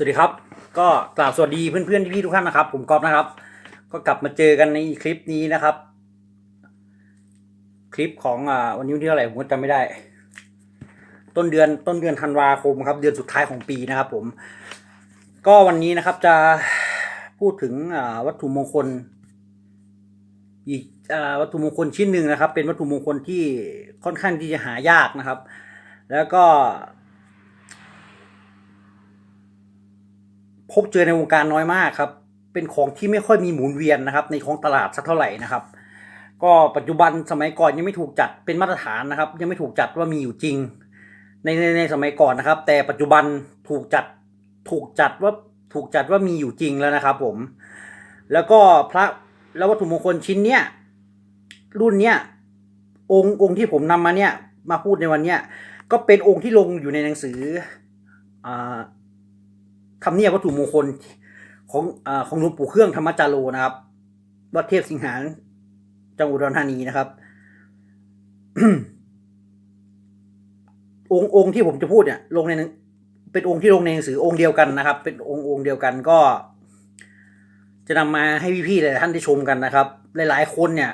สวัสดีครับ ก็กล่าวสวัสดีเพื่อนๆพี่ๆทุกท่านนะครับ ผมกอบนะครับ ก็กลับมาเจอกันในคลิปนี้นะครับ คลิปของอ่าวันนี้วันที่เท่าไหร่ผมก็จำไม่ได้ ต้นเดือนต้นเดือนธันวาคมครับ เดือนสุดท้ายของปีนะครับ ผม ก็วันนี้นะครับจะพูดถึงอ่าวัตถุมงคล อีกอ่าวัตถุมงคลชิ้นหนึ่งนะครับ เป็นวัตถุมงคลที่ค่อนข้างที่จะหายากนะครับ แล้วก็ พบเจอในวงการน้อยมากครับ เป็นของที่ไม่ค่อยมีหมุนเวียนนะครับ ในของตลาดสักเท่าไหร่นะครับ ก็ปัจจุบันสมัยก่อนยังไม่ถูกจัดเป็นมาตรฐานนะครับ ยังไม่ถูกจัดว่ามีอยู่จริง ในในในสมัยก่อนนะครับ แต่ปัจจุบันถูกจัดถูกจัดว่าถูกจัดว่ามีอยู่จริงแล้วนะครับ ผม แล้วก็พระแล้ววัตถุมงคลชิ้นเนี้ยรุ่นเนี้ยองค์องค์ที่ผมนำมาเนี่ยมาพูดในวันเนี้ยก็เป็นองค์ที่ลงอยู่ในหนังสืออ่า ทำเนียบวัตถุมงคลของอของหลวงปู่เครื่องธรรมจาโรนะครับ วัดเทพสิงหาจังหวัดอุดรธานีนะครับ องค์องค์ที่ผมจะพูดเนี่ย ลงในเป็นองค์ที่ลงในหนังสือองค์เดียวกันนะครับ เป็นองค์องค์เดียวกันก็ จะนำมาให้พี่ๆหลายท่านได้ชมกันนะครับ หลายๆคนเนี่ย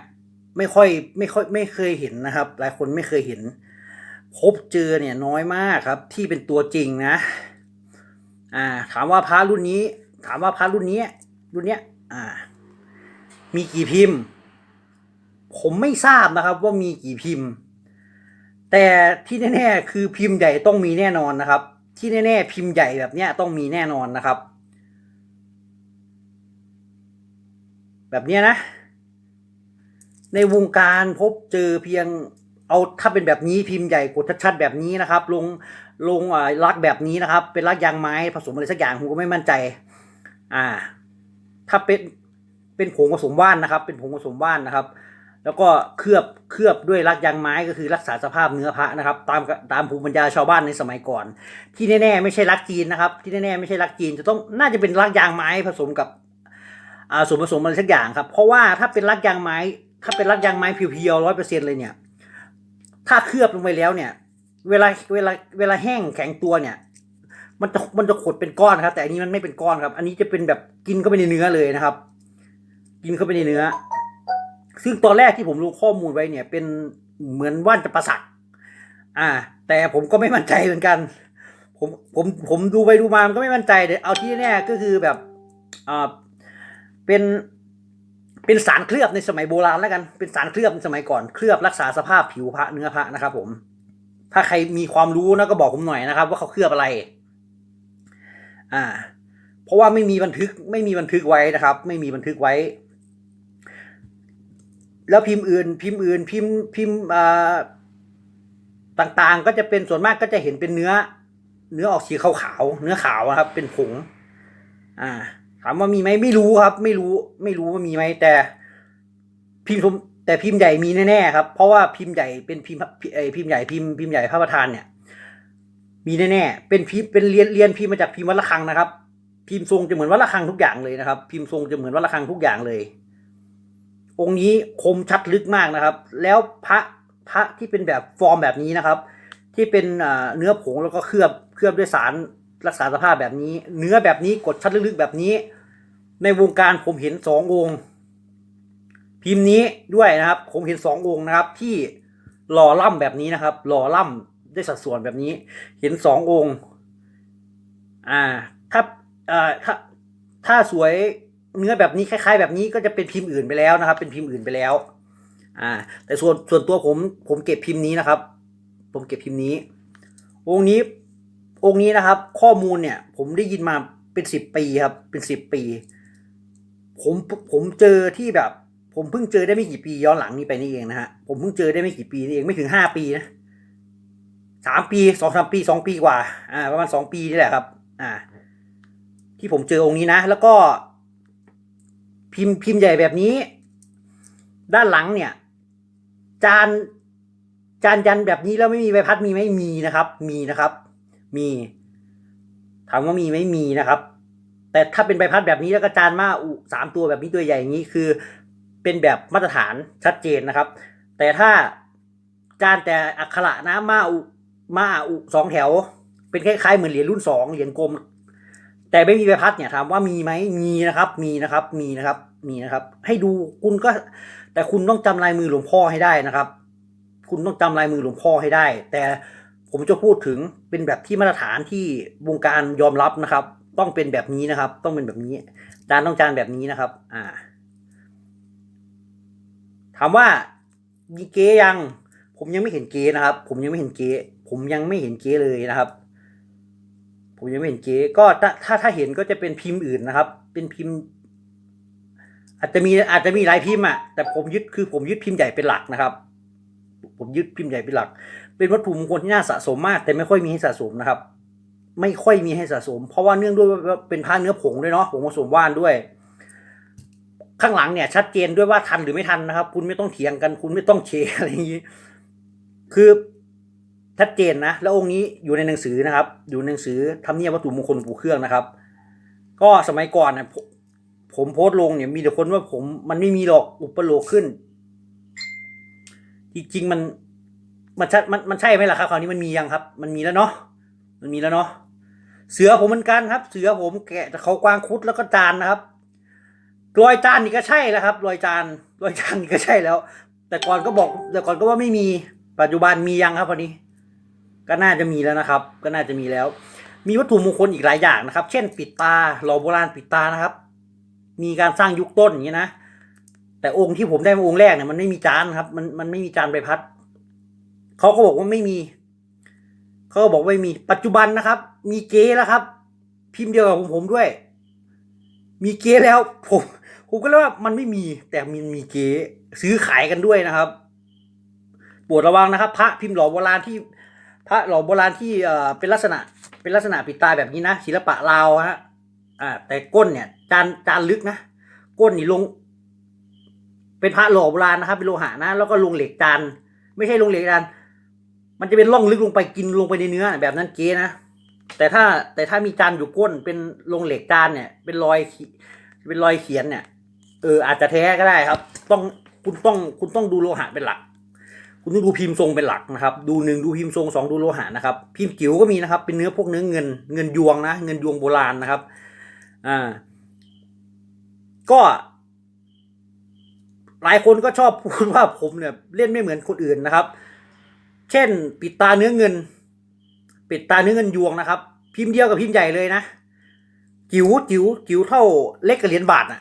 ไม่ค่อยไม่ค่อยไม่เคยเห็นนะครับ หลายคนไม่เคยเห็น พบเจอเนี่ยน้อยมากครับ ที่เป็นตัวจริงนะ อ่า ถามว่าพระรุ่นนี้ ถามว่าพระรุ่นนี้ รุ่นเนี้ย อ่า มีกี่พิมพ์ ผมไม่ทราบนะครับว่ามีกี่พิมพ์ แต่ที่แน่ๆคือพิมพ์ใหญ่ต้องมีแน่นอนนะครับ ที่แน่ๆพิมพ์ใหญ่แบบเนี้ยต้องมีแน่นอนนะครับ แบบเนี้ยนะ ในวงการพบเจอเพียงเอาถ้าเป็นแบบนี้พิมพ์ใหญ่กดชัดๆแบบนี้นะครับ ลง ลงอ่าลักแบบนี้นะครับ เป็นลักยางไม้ผสมอะไรสักอย่างผมก็ไม่มั่นใจ อ่า ถ้าเป็นเป็นผงผสมว่านนะครับ เป็นผงผสมว่านนะครับ แล้วก็เคลือบเคลือบด้วยลักยางไม้ก็คือรักษาสภาพเนื้อพระนะครับ ตามตามภูมิปัญญาชาวบ้านในสมัยก่อน ที่แน่ๆไม่ใช่ลักจีนนะครับ ที่แน่ๆไม่ใช่ลักจีนจะต้องน่าจะเป็นลักยางไม้ผสมกับอ่าส่วนผสมอะไรสักอย่างครับ เพราะว่าถ้าเป็นลักยางไม้ ถ้าเป็นลักยางไม้เพียวๆร้อยเปอร์เซ็นต์เลยเนี่ย ถ้าเคลือบลงไปแล้วเนี่ย เวลาเวลาเวลาแห้งแข็งตัวเนี่ย มันจะมันจะขดเป็นก้อนครับ แต่อันนี้มันไม่เป็นก้อนครับ อันนี้จะเป็นแบบกินเข้าไปในเนื้อเลยนะครับ กินเข้าไปในเนื้อ ซึ่งตอนแรกที่ผมรู้ข้อมูลไว้เนี่ย เป็นเหมือนว่านจะประสักอ่า แต่ผมก็ไม่มั่นใจเหมือนกัน ผมผมผมดูไปดูมามันก็ไม่มั่นใจเดี๋ยวเอาที่แน่ก็คือแบบอ่าเป็นเป็นสารเคลือบในสมัยโบราณแล้วกัน เป็นสารเคลือบในสมัยก่อน เคลือบรักษาสภาพผิวพระเนื้อพระนะครับผม ถ้าใครมีความรู้นะก็บอกผมหน่อยนะครับ ว่าเขาเคลือบอะไร อ่า เพราะว่าไม่มีบันทึกไม่มีบันทึกไว้นะครับ ไม่มีบันทึกไว้ แล้วพิมพ์อื่น พิมพ์อื่น พิมพ์พิมพ์อ่าต่างๆ ก็จะเป็นส่วนมากก็จะเห็นเป็นเนื้อ เนื้อออกสีขาวๆเนื้อขาวนะครับ เป็นผง อ่า ถามว่ามีไหมไม่รู้ครับ ไม่รู้ ไม่รู้ว่ามีไหมแต่ พิมพ์ชม แต่พิมพ์ใหญ่มีแน่ๆครับ เพราะว่าพิมพ์ใหญ่เป็นพิมพ์ไอพิมพ์ใหญ่พิมพ์พิมพ์ใหญ่พระประธานเนี่ย มีแน่ๆเป็นพิมพ์เป็นเรียนเรียนพิมพ์มาจากพิมพ์วัดระฆังนะครับ พิมพ์ทรงจะเหมือนวัดระฆังทุกอย่างเลยนะครับ พิมพ์ทรงจะเหมือนวัดระฆังทุกอย่างเลย องค์นี้คมชัดลึกมากนะครับ แล้วพระพระที่เป็นแบบฟอร์มแบบนี้นะครับ ที่เป็นเนื้อผงแล้วก็เคลือบเคลือบด้วยสารรักษาสภาพแบบนี้ เนื้อแบบนี้กดชัดลึกๆแบบนี้ ในวงการผมเห็นสององค์ พิมพ์นี้ด้วยนะครับผมเห็นสององค์นะครับ ที่หล่อล่ำแบบนี้นะครับ หล่อล่ำด้สัดส่วนแบบนี้ เห็นสององค์ อ่า ถ้าอ่าถ้าถ้าสวยเนื้อแบบนี้คล้าย ๆ แบบนี้ก็จะเป็นพิมพ์อื่นไปแล้วนะครับ เป็นพิมพ์อื่นไปแล้ว อ่า แต่ส่วนส่วนตัวผม ผมเก็บพิมพ์นี้นะครับ ผมเก็บพิมพ์นี้ องค์นี้ องค์นี้นะครับ ข้อมูลเนี่ย ผมได้ยินมาเป็นสิบปีครับ เป็นสิบปี ผมผมเจอที่แบบ ผมเพิ่งเจอได้ไม่กี่ปีย้อนหลังนี้ไปนี่เองนะฮะผมเพิ่งเจอได้ไม่กี่ปีนี่เองไม่ถึงห้าปีนะสามปีสองสามปีสองปีกว่า อ่า ประมาณสองปีนี่แหละครับ อ่า ที่ผมเจอองค์นี้นะแล้วก็ พิมพ์พิมพ์ใหญ่แบบนี้ ด้านหลังเนี่ย จานจานยันแบบนี้แล้วไม่มีใบพัดมีไหมมีนะครับ มีนะครับ มีถามว่ามีไหมมีนะครับ แต่ถ้าเป็นใบพัดแบบนี้แล้วก็จานมาอุสามตัวแบบนี้ตัวใหญ่อย่างนี้คือ เป็นแบบมาตรฐานชัดเจนนะครับ แต่ถ้าจานแต่อักขระนะมาอุมาอุสองแถว เป็นคล้ายๆเหมือนเหรียญรุ่นสองเหรียญกลมแแต่ไม่มีใบพัดเนี่ยถามว่ามีไหมมีนะครับ มีนะครับ มีนะครับมีนะครับ ให้ดูคุณก็ แต่คุณต้องจำลายมือหลวงพ่อให้ได้นะครับ คุณต้องจำลายมือหลวงพ่อให้ได้ แต่ผมจะพูดถึงเป็นแบบที่มาตรฐานที่วงการยอมรับนะครับ ต้องเป็นแบบนี้นะครับ ต้องเป็นแบบนี้จานต้องจานแบบนี้นะครับ อ่า ถามว่ามีเก๊ยัง ผมยังไม่เห็นเก๊นะครับ ผมยังไม่เห็นเก๊ผมยังไม่เห็นเก๊เลยนะครับ ผมยังไม่เห็นเก๊ก็ถ้าถ้าถ้าเห็นก็จะเป็นพิมพ์อื่นนะครับ เป็นพิมพ์ อาจจะมีอาจจะมีหลายพิมพ์อะแต่ผมยึดคือผมยึดพิมพ์ใหญ่เป็นหลักนะครับ ผมยึดพิมพ์ใหญ่เป็นหลัก เป็นวัตถุมงคลที่น่าสะสมมาก แต่ไม่ค่อยมีให้สะสมนะครับ ไม่ค่อยมีให้สะสม เพราะว่าเนื่องด้วยว่าเป็นผ้าเนื้อผงด้วยเนาะผงผสมว่านด้วย ข้างหลังเนี่ย ชัดเจนด้วยว่าทันหรือไม่ทันนะครับ คุณไม่ต้องเถียงกัน คุณไม่ต้องเชอะไรอย่างนี้ คือชัดเจนนะ แล้วองค์นี้อยู่ในหนังสือนะครับ อยู่ในหนังสือทำเนียบวัตถุมงคลปู่เครื่องนะครับ ก็สมัยก่อนนะผมผมโพสต์ลงเนี่ยมีแต่คนว่าผมมันไม่มีหรอกอุปโลกขึ้น จริงๆมันมันชัดมันมันใช่ไหมล่ะครับคราวนี้มันมียังครับ มันมีแล้วเนาะมันมีแล้วเนาะเสือผมเหมือนกันครับ เสือผมแกะเขากวางคุดแล้วก็จานนะครับ รอยจานนี่ก็ใช่แล้วครับ รอยจานรอยจานนี่ก็ใช่แล้ว แต่ก่อนก็บอก แต่ก่อนก็ว่าไม่มีปัจจุบันมียังครับวันนี้ ก็น่าจะมีแล้วนะครับ ก็น่าจะมีแล้ว มีวัตถุมงคลอีกหลายอย่างนะครับ เช่น ปิดตาหล่อโบราณปิดตานะครับ มีการสร้างยุคต้นอย่างนี้นะแต่องค์ที่ผมได้มาองค์แรกเนี่ยมันไม่มีจานครับ มันมันไม่มีจานใบพัดเขาก็บอกว่าไม่มีเขาก็บอกว่าไม่มีปัจจุบันนะครับ มีเก๊แล้วครับ พิมพ์เดียวกับผมผมด้วย มีเก๊แล้วผม ผมก็เลยว่ามันไม่มีแต่มันมีเก๊ซื้อขายกันด้วยนะครับโปรดระวังนะครับ พระพิมพ์หล่อโบราณที่พระหล่อโบราณที่เอ่อเป็นลักษณะเป็นลักษณะปิดตาแบบนี้นะศิลปะลาวฮะอ่าแต่ก้นเนี่ยจานจานลึกนะก้นนี่ลง เป็นพระหล่อโบราณนะครับเป็นโลหะนะ แล้วก็ลงเหล็กจานไม่ใช่ลงเหล็กจานมันจะเป็นร่องลึกลงไปกินลงไปในเนื้อแบบนั้นเก๊นะแต่ถ้าแต่ถ้ามีจานอยู่ก้นเป็นลงเหล็กจานเนี่ย เป็นรอยเป็นรอยเขียนเนี่ย อออาจจะแท้ก็ได้ครับ ต้องคุณต้องคุณต้องดูโลหะเป็นหลัก คุณต้องดูพิมพ์ทรงเป็นหลักนะครับ ดูหนึ่งดูพิมพ์ทรงสองดูโลหะนะครับ พิมพ์จิ๋วก็มีนะครับ เป็นเนื้อพวกเนื้อเงินเงินยวงนะ เงินยวงโบราณนะครับ อ่า ก็หลายคนก็ชอบพูดว่าผมเนี่ยเล่นไม่เหมือนคนอื่นนะครับ เช่น ปิดตาเนื้อเงิน ปิดตาเนื้อเงินยวงนะครับ พิมพ์เดียวกับพิมพ์ใหญ่เลยนะ จิ๋วจิ๋วจิ๋วเท่าเล็กกับเหรียญบาทน่ะ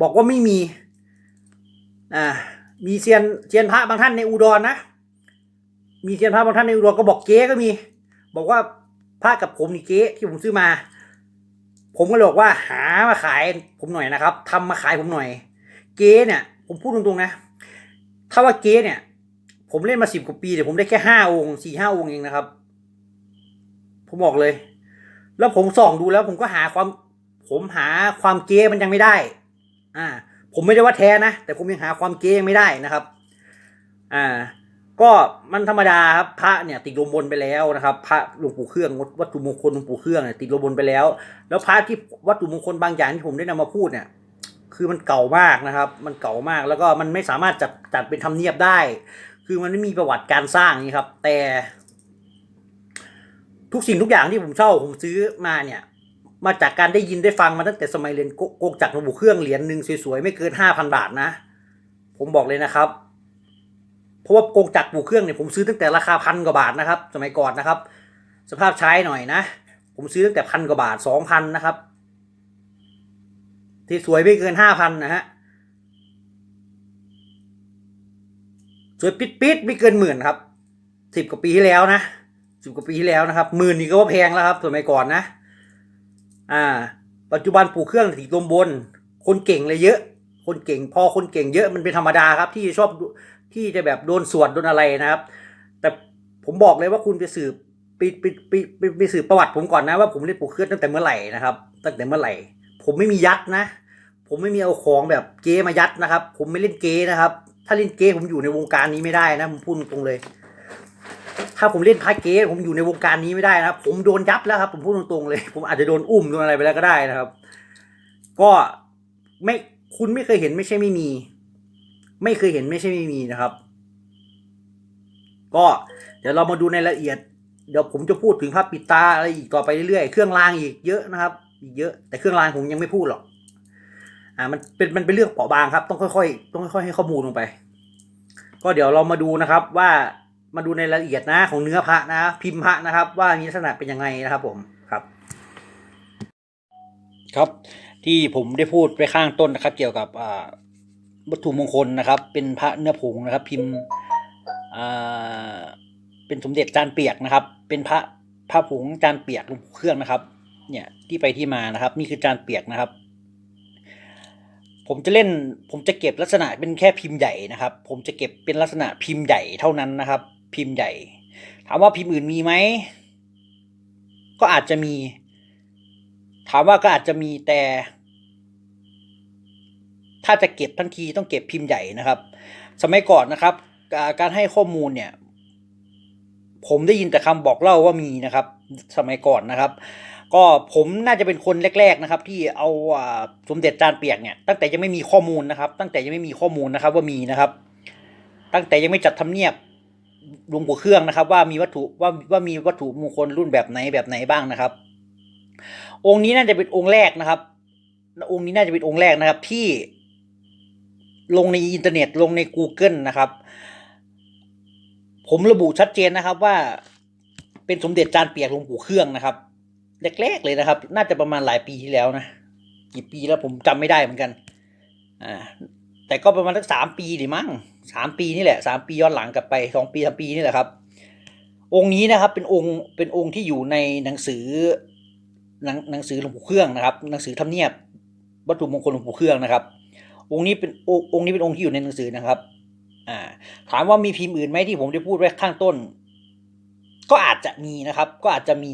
บอกว่าไม่มีอ่ามีเซียนเซียนพระบางท่านในอุดรนะ มีเซียนพระบางท่านในอุดรก็บอกเก๊ก็มี บอกว่าพระกับผมนี่เก๊ที่ผมซื้อมา ผมก็เลยบอกว่าหามาขายผมหน่อยนะครับทำมาขายผมหน่อย เก๊เนี่ย ผมพูดตรงๆนะ ถ้าว่าเก๊เนี่ย ผมเล่นมาสิบกว่าปีแต่ผมได้แค่ห้าองค์สี่ห้าองค์เองนะครับ ผมบอกเลย แล้วผมส่องดูแล้วผมก็หาความ ผมหาความเก๊มันยังไม่ได้ อ่า ผมไม่ได้ว่าแท้นะ แต่ผมยังหาความเก๊ยังไม่ได้นะครับ อ่า ก็มันธรรมดาครับพระเนี่ยติดลมบนไปแล้วนะครับ พระหลวงปู่เครื่องวัตถุมงคลหลวงปู่เครื่องเนี่ยติดลมบนไปแล้ว แล้วพระที่วัตถุมงคลบางอย่างที่ผมได้นำมาพูดเนี่ยคือมันเก่ามากนะครับ มันเก่ามากแล้วก็มันไม่สามารถจัดจัดเป็นทำเนียบได้ คือมันไม่มีประวัติการสร้างนี่ครับ แต่ ทุกสิ่งทุกอย่างที่ผมเช่าผมซื้อมาเนี่ย มาจากการได้ยินได้ฟังมาตั้งแต่สมัยเรียนโกกงจักรหลวงปู่เครื่องเหรียญหนึ่งสวยๆ ไม่เกินห้าพันบาทนะ ผมบอกเลยนะครับ เพราะว่าโกงจักรปู่เครื่องเนี่ยผมซื้อตั้งแต่ราคาพันกว่าบาทนะครับ สมัยก่อนนะครับ สภาพใช้หน่อยนะ ผมซื้อตั้งแต่พันกว่าบาทสองพันนะครับ ที่สวยไม่เกินห้าพันนะฮะสวยปิดปิดๆไม่เกินหมื่นครับสิบกว่าปีที่แล้วนะสิบกว่าปีที่แล้วนะครับหมื่นนี่ก็ว่าแพงแล้วครับสมัยก่อนนะ อ่า ปัจจุบันปลูกเครื่องติดลมบน คนเก่งเลยเยอะ คนเก่งพอคนเก่งเยอะมันเป็นธรรมดาครับที่ชอบที่จะแบบโดนสวดโดนอะไรนะครับ แต่ผมบอกเลยว่าคุณไปสืบไปไปไปไปไปสืบประวัติผมก่อนนะว่าผมเล่นปลูกเครื่องตั้งแต่เมื่อไหร่นะครับ ตั้งแต่เมื่อไหร่ ผมไม่มียัดนะ ผมไม่มีเอาของแบบเก๊มายัดนะครับ ผมไม่เล่นเก๊นะครับ ถ้าเล่นเก๊ผมอยู่ในวงการนี้ไม่ได้นะผมพูดตรงเลย ถ้าผมเล่นพาเก๊ผมอยู่ในวงการนี้ไม่ได้นะครับ ผมโดนยับแล้วครับ ผมพูดตรงๆเลย ผมอาจจะโดนอุ้มโดนอะไรไปแล้วก็ได้นะครับ ก็ไม่คุณไม่เคยเห็นไม่ใช่ไม่มี ไม่เคยเห็นไม่ใช่ไม่มีนะครับ ก็เดี๋ยวเรามาดูในรายละเอียด เดี๋ยวผมจะพูดถึงพระปิดตาอะไรอีกต่อไปเรื่อยๆเครื่องรางอีกเยอะนะครับ อีกเยอะ แต่เครื่องรางผมยังไม่พูดหรอกอ่ามันเป็นมันเป็นเรื่องเปราะบางครับ ต้องค่อยๆต้องค่อยๆให้ข้อมูลลงไป ก็เดี๋ยวเรามาดูนะครับว่า มาดูในรายละเอียดนะของเนื้อพระนะ พิมพ์พระนะครับ ว่ามีลักษณะเป็นยังไงนะครับผมครับ ครับที่ผมได้พูดไปข้างต้นนะครับ เกี่ยวกับวัตถุมงคลนะครับ เป็นพระเนื้อผงนะครับ พิมพ์อ่าเป็นสมเด็จจานเปียกนะครับ เป็นพระพระผงจานเปียกลวงปู่เครื่องนะครับ เนี่ยที่ไปที่มานะครับ นี่คือจานเปียกนะครับ ผมจะเล่นผมจะเก็บลักษณะเป็นแค่พิมพ์ใหญ่นะครับ ผมจะเก็บเป็นลักษณะพิมพ์ใหญ่เท่านั้นนะครับ พิมพ์ใหญ่ ถามว่าพิมพ์อื่นมีไหม ก็อาจจะมี ถามว่าก็อาจจะมีแต่ ถ้าจะเก็บทันทีต้องเก็บพิมพ์ใหญ่นะครับ สมัยก่อนนะครับ การให้ข้อมูลเนี่ย ผมได้ยินแต่คำบอกเล่าว่ามีนะครับ สมัยก่อนนะครับก็ผมน่าจะเป็นคนแรกๆนะครับ ที่เอาอ่าสมเด็จจานเปียกเนี่ยตั้งแต่ยังไม่มีข้อมูลนะครับ ตั้งแต่ยังไม่มีข้อมูลนะครับว่ามีนะครับ ตั้งแต่ยังไม่จัดทำเนียบ หลวงปู่เครื่องนะครับ ว่ามีวัตถุว่าว่ามีวัตถุมงคลรุ่นแบบไหนแบบไหนบ้างนะครับ องค์นี้น่าจะเป็นองค์แรกนะครับ องค์นี้น่าจะเป็นองค์แรกนะครับ ที่ลงในอินเทอร์เน็ตลงใน Google นะครับ ผมระบุชัดเจนนะครับว่าเป็นสมเด็จจานเปียกหลวงปู่เครื่องนะครับแรกๆเลยนะครับ น่าจะประมาณหลายปีที่แล้วนะกี่ปีแล้วผมจำไม่ได้เหมือนกัน อ่า แต่ก็ประมาณสักสามปีหรือมั้ง สามปีนี่แหละสามปีย้อนหลังกลับไปสองปีสามปีนี่แหละครับ องค์นี้นะครับเป็นองค์เป็นองค์ที่อยู่ในหนังสือหนังหนังสือหลวงปู่เครื่องนะครับ หนังสือทำเนียบวัตถุมงคลหลวงปู่เครื่องนะครับ องค์นี้เป็นองค์องค์นี้เป็นองค์ที่อยู่ในหนังสือนะครับ อ่า ถามว่ามีพิมพ์อื่นไหมที่ผมได้พูดไว้ข้างต้น ก็อาจจะมีนะครับ ก็อาจจะมี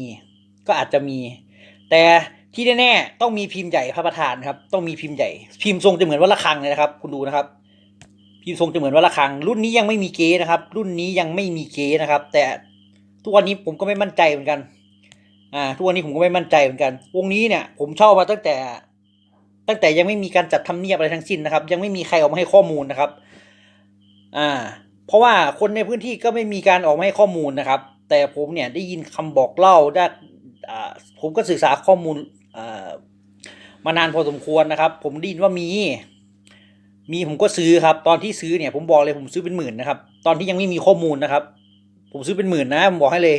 ก็อาจจะมี แต่ที่แน่ๆต้องมีพิมพ์ใหญ่พระประธานครับ ต้องมีพิมพ์ใหญ่ พิมพ์ทรงจะเหมือนวัดระฆังเลยนะครับ คุณดูนะครับ พิมพ์ทรงจะเหมือนวัดระฆัง รุ่นนี้ยังไม่มีเก๊นะครับ รุ่นนี้ยังไม่มีเก๊นะครับ แต่ทุกวันนี้ผมก็ไม่มั่นใจเหมือนกัน อ่า ทุกวันนี้ผมก็ไม่มั่นใจเหมือนกัน วงนี้เนี่ย ผมเช่ามาตั้งแต่ ตั้งแต่ยังไม่มีการจัดทำเนียบอะไรทั้งสิ้นนะครับ ยังไม่มีใครออกมาให้ข้อมูลนะครับ อ่า เพราะว่าคนในพื้นที่ก็ไม่มีการออกมาให้ข้อมูลนะครับ แต่ผมเนี่ยได้ยินคำบอกเล่าได้อ่าผมก็ศึกษาข้อมูลอ่ามานานพอสมควรนะครับ ผมได้ยินว่ามี มีผมก็ซื้อครับ ตอนที่ซื้อเนี่ยผมบอกเลยผมซื้อเป็นหมื่นนะครับ ตอนที่ยังไม่มีข้อมูลนะครับ ผมซื้อเป็นหมื่นนะผมบอกให้เลย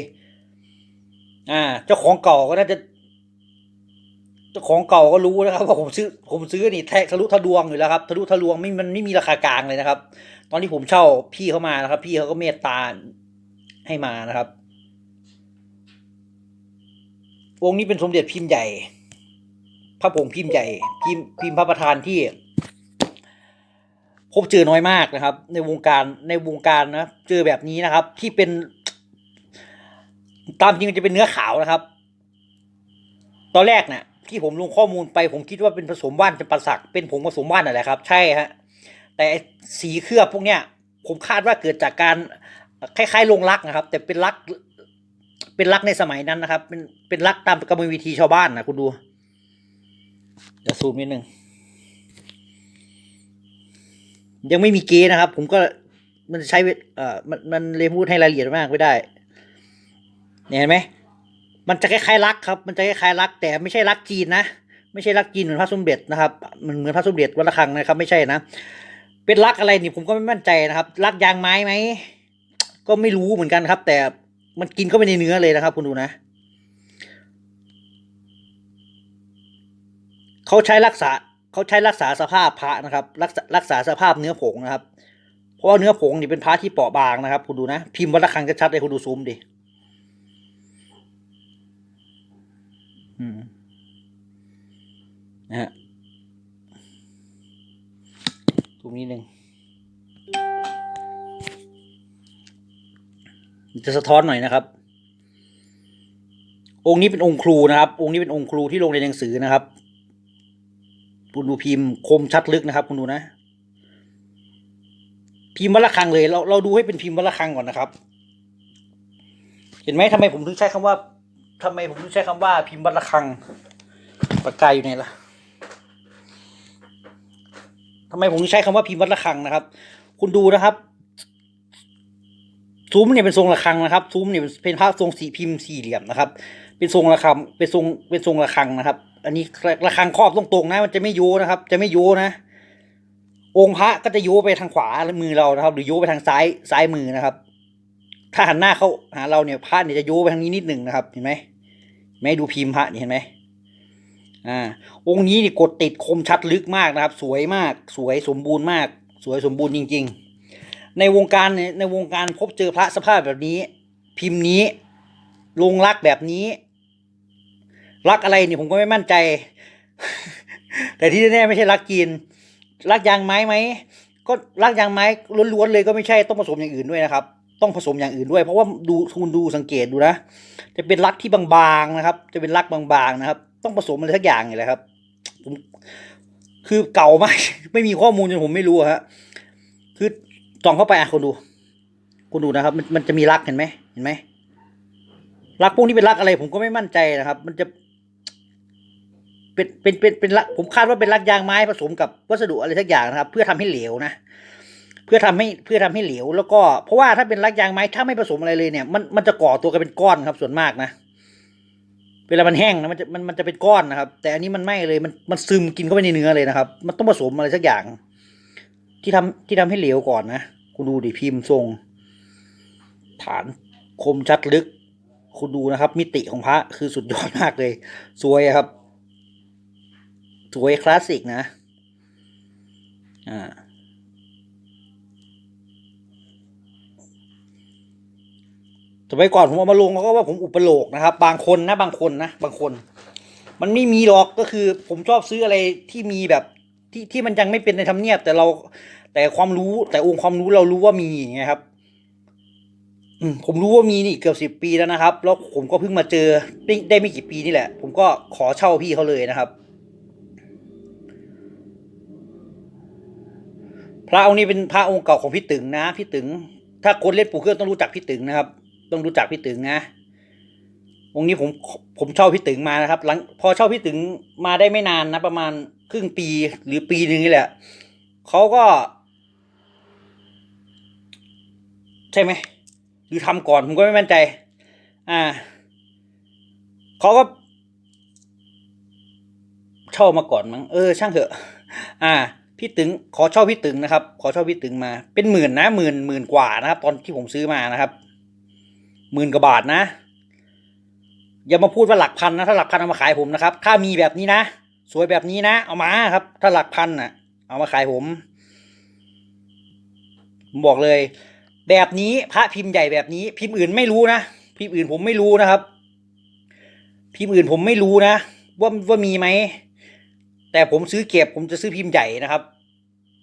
อ่า เจ้าของเก่าก็น่าจะเจ้าของเก่าก็รู้นะครับว่าผมซื้อ ผมซื้อนี่แทะทะลุทะลวงอยู่แล้วครับทะลุทะลวงไม่มันไม่มีราคากลางเลยนะครับ ตอนที่ผมเช่าพี่เขามานะครับ พี่เขาก็เมตตาให้มานะครับวงนี้เป็นสมเด็จพิมพ์ใหญ่ พระผงพิมพ์ใหญ่ พิมพ์พิมพ์พระประธานที่ พบเจอน้อยมากนะครับ ในวงการในวงการนะเจอแบบนี้นะครับ ที่เป็น ตามจริงมันจะเป็นเนื้อขาวนะครับ ตอนแรกเนี่ยที่ผมลงข้อมูลไป ผมคิดว่าเป็นผสมว่านจำปาสักเป็นผงผสมว่านอะไรครับ ใช่ฮะแต่สีเคลือบพวกเนี้ย ผมคาดว่าเกิดจากการคล้ายๆลงรักนะครับ แต่เป็นรัก เป็นรักในสมัยนั้นนะครับ เป็นเป็นรักตามกรรมวิธีชาวบ้านนะคุณดูเดี๋ยวซูมนิดนึง ยังไม่มีเกณฑ์นะครับ ผมก็มันใช้เอ่อมันมันเลยพูดให้รายละเอียดมากไม่ได้เนี่ยเห็นไหมมันจะคล้ายๆรักครับ มันจะคล้ายๆรัก แต่ไม่ใช่รักจีนนะไม่ใช่รักจีนเหมือนพระสมเด็จนะครับมันเหมือนพระสมเด็จวัดระฆังนะครับ ไม่ใช่นะเป็นรักอะไรนี่ผมก็ไม่มั่นใจนะครับ รักยางไม้ไหมก็ไม่รู้เหมือนกันครับ แต่มันกินเข้าไปในเนื้อเลยนะครับ คุณดูนะเขาใช้รักษา เขาใช้รักษาสภาพพระนะครับรักษารักษาสภาพเนื้อผงนะครับ เพราะว่าเนื้อผงนี่เป็นพระที่เปราะบางนะครับ คุณดูนะ พิมพ์วัดระฆังชัดๆเลยคุณดูซูมดิอืมนะฮะซูมนิดนึงจะสะท้อนหน่อยนะครับ องค์นี้เป็นองค์ครูนะครับ องค์นี้เป็นองค์ครูที่ลงในหนังสือนะครับ ดูพิมพ์คมชัดลึกนะครับคุณดูนะ พิมพ์วัดระฆังเลย เราเราดูให้เป็นพิมพ์วัดระฆังก่อนนะครับ เห็นไหมทำไมผมถึงใช้คำว่าทำไมผมถึงใช้คำว่า พิมพ์วัดระฆังปากกาอยู่ไหนล่ะทำไมผมถึงใช้คำว่าพิมพ์วัดระฆังนะครับ คุณดูนะครับซุ้มเนี่ยเป็นทรงระฆังนะครับซุ้มเนี่ยเป็นพระทรงสีพิมพ์สี่เหลี่ยมนะครับ เป็นทรงระฆังเป็นทรงเป็นทรงระฆังนะครับ อันนี้ระฆังครอบตรงๆนะ มันจะไม่โยนะครับ จะไม่โยนะ องค์พระก็จะโยไปทางขวามือเรานะครับ หรือโยไปทางซ้ายซ้ายมือนะครับ ถ้าหันหน้าเข้าหาเราเนี่ยพระเนี่ยจะโยไปทางนี้นิดหนึ่งนะครับเห็นไหมไม่ดูพิมพ์พระนี่เห็นไหมอ่า องค์นี้นี่กดติดคมชัดลึกมากนะครับ สวยมาก สวยสมบูรณ์มาก สวยสมบูรณ์จริง ๆ ในวงการในวงการพบเจอพระสภาพแบบนี้ พิมพ์นี้ลงรักแบบนี้ รักอะไรเนี่ยผมก็ไม่มั่นใจ แต่ที่แน่ๆไม่ใช่รักกินรักยางไม้ไหมก็รักยางไม้ล้วนๆเลยก็ไม่ใช่ต้องผสมอย่างอื่นด้วยนะครับ ต้องผสมอย่างอื่นด้วย เพราะว่าดูคุณดูสังเกตดูนะ จะเป็นรักที่บางๆนะครับ จะเป็นรักบางๆนะครับ ต้องผสมอะไรสักอย่างนี่แหละครับผมคือเก่ามาก ไม่มีข้อมูลจนผมไม่รู้ฮะคือส่องเข้าไปอะคุณดูคุณดูนะครับ มันมันจะมีรักเห็นไหมเห็นไหมรักพวกนี้เป็นรักอะไรผมก็ไม่มั่นใจนะครับ มันจะ เป็นเป็นเป็นเป็นผมคาดว่าเป็นรักยางไม้ผสมกับวัสดุอะไรสักอย่างนะครับ เพื่อทำให้เหลวนะ เพื่อทำให้เพื่อทำให้เหลว แล้วก็เพราะว่าถ้าเป็นรักยางไม้ถ้าไม่ผสมอะไรเลยเนี่ย มันมันจะก่อตัวกันเป็นก้อนครับส่วนมากนะเวลามันแห้งนะมันจะมันมันจะเป็นก้อนนะครับ แต่อันนี้มันไม่เลยมันมันซึมกินเข้าไปในเนื้อเลยนะครับ มันต้องผสมอะไรสักอย่าง ที่ทำที่ทำให้เหลวก่อนนะคุณดูดิพิมพ์ทรง ฐานคมชัดลึก คุณดูนะครับ มิติของพระคือสุดยอดมากเลย สวยครับ สวยคลาสสิกนะ อ่า สมัยก่อนผมเอามาลงเขาก็ว่าผมอุปโลกนะครับ บางคนนะบางคนนะบางคน มันไม่มีหรอกก็คือ ผมชอบซื้ออะไรที่มีแบบที่ที่มันยังไม่เป็นในทำเนียบ แต่เราแต่ความรู้แต่องค์ความรู้เรารู้ว่ามีไงครับอืมผมรู้ว่ามีนี่เกือบสิบปีแล้วนะครับ แล้วผมก็เพิ่งมาเจอได้ไม่กี่ปีนี่แหละ ผมก็ขอเช่าพี่เขาเลยนะครับ ระองค์นี้เป็นพระองค์เก่าของพี่ตึงนะพี่ตึง ถ้าคนเล่นปู่เครื่องต้องรู้จักพี่ตึงนะครับ ต้องรู้จักพี่ตึงนะ องค์นี้ผมผมเช่าพี่ตึงมานะครับ หลังพอเช่าพี่ตึงมาได้ไม่นานนะ ประมาณครึ่งปีหรือปีหนึ่งนี่แหละเขาก็ ใช่ไหมหรือทำก่อนผมก็ไม่มั่นใจ อ่าเขาก็เช่ามาก่อนมั้งเออ ช่างเถอะ อ่า พี่ตึงขอเช่าพี่ตึงนะครับ ขอเช่าพี่ตึงมา เป็นหมื่นนะหมื่นหมื่นกว่านะครับ ตอนที่ผมซื้อมานะครับหมื่นกว่าบาทนะ อย่ามาพูดว่าหลักพันนะถ้าหลักพันเอามาขายผมนะครับ ถ้ามีแบบนี้นะสวยแบบนี้นะ เอามาครับ ถ้าหลักพันน่ะ เอามาขายผมผมบอกเลย แบบนี้พระพิมพ์ใหญ่แบบนี้ พิมพ์อื่นไม่รู้นะพิมพ์อื่นผมไม่รู้นะครับ พิมพ์อื่นผมไม่รู้นะว่าว่ามีไหม แต่ผมซื้อเก็บผมจะซื้อพิมพ์ใหญ่นะครับ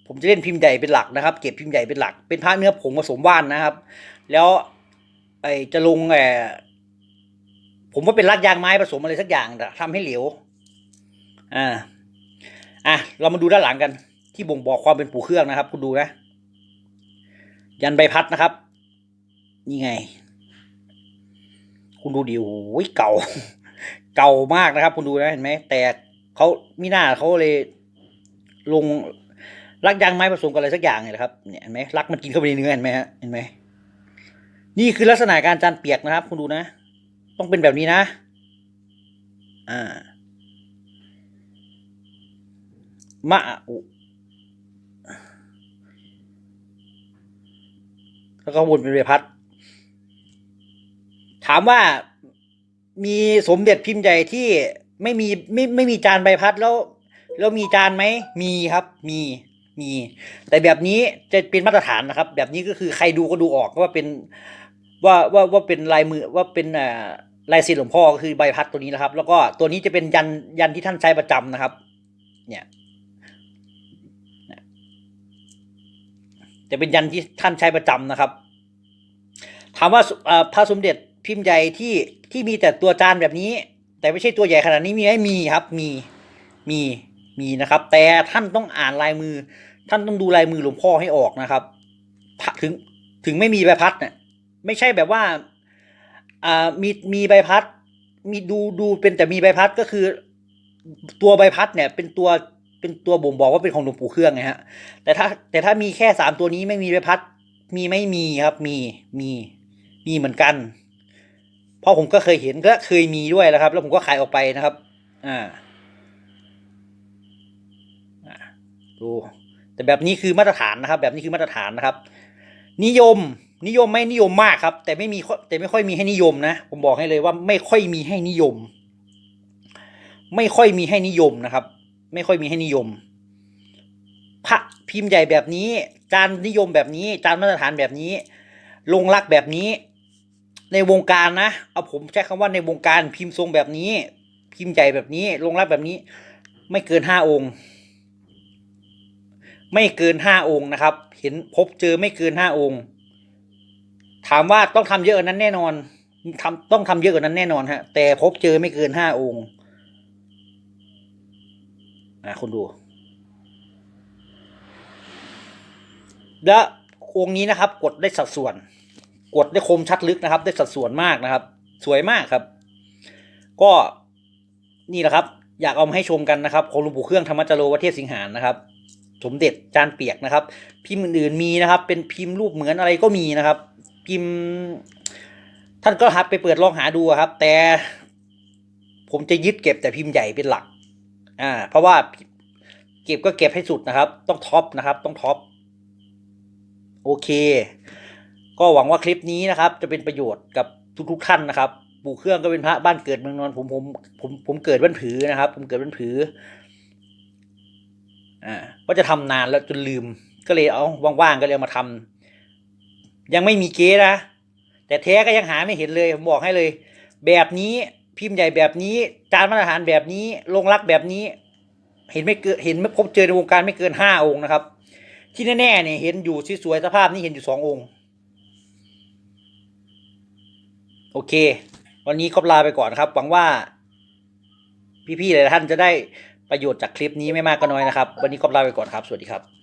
ผมจะเล่นพิมพ์ใหญ่เป็นหลักนะครับ เก็บพิมพ์ใหญ่เป็นหลัก เป็นพระเนื้อผงผสมว่านนะครับ แล้วไอจะลงแอผมว่าเป็นรักยางไม้ผสมอะไรสักอย่างนะทำให้เหลวอ่าอะเรามาดูด้านหลังกัน ที่บ่งบอกความเป็นปู่เครื่องนะครับ คุณดูนะ ยันใบพัดนะครับ นี่ไง คุณดูดิโอ้ยเก่า เก่ามากนะครับ คุณดูนะเห็นไหมแต่ เขามีหน้าเขาเลยลงรักยางไม้ผสมกับอะไรสักอย่างเนี่ยแหละครับเนี่ยเห็นไหมรักมันกินเข้าไปในเนื้อเห็นไหมฮะเห็นไหมนี่คือลักษณะการจานเปียกนะครับ คุณดูนะ ต้องเป็นแบบนี้นะ อ่ามะอุแล้วก็วนเป็นใบพัด ถามว่ามีสมเด็จพิมพ์ใหญ่ที่ ไม่มีไม่ไม่มีจานใบพัดแล้วแล้วมีจานไหมมีครับ มีมี แต่แบบนี้จะเป็นมาตรฐานนะครับ แบบนี้ก็คือใครดูก็ดูออกว่าเป็นว่าว่าว่าเป็นลายมือว่าเป็นอ่าลายเซ็นหลวงพ่อก็คือใบพัดตัวนี้นะครับ แล้วก็ตัวนี้จะเป็นยันยันที่ท่านใช้ประจำนะครับ เนี่ยจะเป็นยันที่ท่านใช้ประจำนะครับ ถามว่าอ่อพระสมเด็จพิมพ์ใหญ่ที่ที่มีแต่ตัวจานแบบนี้ แต่ไม่ใช่ตัวใหญ่ขนาดนี้มีไหมมีครับ มี มี มีนะครับ แต่ท่านต้องอ่านลายมือ ท่านต้องดูลายมือหลวงพ่อให้ออกนะครับ ถึง ถึงไม่มีใบพัดเนี่ย ไม่ใช่แบบว่า อ่า มี มีใบพัด มีดู ดูเป็นแต่มีใบพัดก็คือ ตัวใบพัดเนี่ย เป็นตัว เป็นตัวบ่งบอกว่าเป็นของหลวงปู่เครื่องไงฮะ แต่ถ้า แต่ถ้ามีแค่สามตัวนี้ไม่มีใบพัด มีไม่มีครับ มี มี มีเหมือนกัน เพราะผมก็เคยเห็นก็เคยมีด้วยแล้วครับ แล้วผมก็ขายออกไปนะครับ อ่าดูแต่แบบนี้คือมาตรฐานนะครับ แบบนี้คือมาตรฐานนะครับ นิยมนิยมไม่นิยมมากครับ แต่ไม่มีข้อแต่ไม่ค่อยมีให้นิยมนะ ผมบอกให้เลยว่าไม่ค่อยมีให้นิยม ไม่ค่อยมีให้นิยมนะครับ ไม่ค่อยมีให้นิยมพระพิมพ์ใหญ่แบบนี้ จานนิยมแบบนี้ จานมาตรฐานแบบนี้ ลงรักแบบนี้ ในวงการนะ เอาผมใช้คำว่าในวงการพิมพ์ทรงแบบนี้ พิมพ์ใหญ่แบบนี้ ลงรักแบบนี้ ไม่เกินห้าองค์ ไม่เกินห้าองค์นะครับ เห็นพบเจอไม่เกินห้าองค์ ถามว่าต้องทำเยอะกว่านั้นแน่นอนทำต้องทำเยอะกว่านั้นแน่นอนฮะ แต่พบเจอไม่เกินห้าองค์อะคุณดูและองค์นี้นะครับ กดได้สัดส่วน กดได้คมชัดลึกนะครับ ได้สัดส่วนมากนะครับ สวยมากครับ ก็นี่แหละครับ อยากเอามาให้ชมกันนะครับของหลวงปู่เครื่องธรรมจโรวัเทพสิงหานนะครับ สมเด็จจานเปียกนะครับ พิมพ์อื่นๆมีนะครับ เป็นพิมพ์รูปเหมือนอะไรก็มีนะครับ พิมพ์ ท่านก็หัดไปเปิดลองหาดูครับ แต่ผมจะยึดเก็บแต่พิมพ์ใหญ่เป็นหลัก อ่า เพราะว่าเก็บก็เก็บให้สุดนะครับ ต้องท็อปนะครับ ต้องท็อป โอเค ก็หวังว่าคลิปนี้นะครับ จะเป็นประโยชน์กับทุกๆท่านนะครับ ปู่เครื่องก็เป็นพระบ้านเกิดเมืองนอนผมผมผมผมเกิดบ้านผือนะครับ ผมเกิดบ้านผืออ่าก็จะทำนานแล้วจนลืม ก็เลยเอาว่างๆก็เลยามาทำยังไม่มีเก๊นะแต่แท้ก็ยังหาไม่เห็นเลยผมบอกให้เลย แบบนี้พิมพ์ใหญ่แบบนี้ จานมาตรฐานแบบนี้ลงรักแบบนี้ เห็นไม่เกินเห็นไม่พบเจอในวงการไม่เกินห้าองค์นะครับ ที่แน่ๆเนี่ยเห็นอยู่สวยๆสภาพนี้เห็นอยู่สององค์ โอเค วันนี้ก็ลาไปก่อนครับ หวังว่า พี่ๆหลายท่านจะได้ประโยชน์จากคลิปนี้ไม่มากก็น้อยนะครับ วันนี้ก็ลาไปก่อนครับ สวัสดีครับ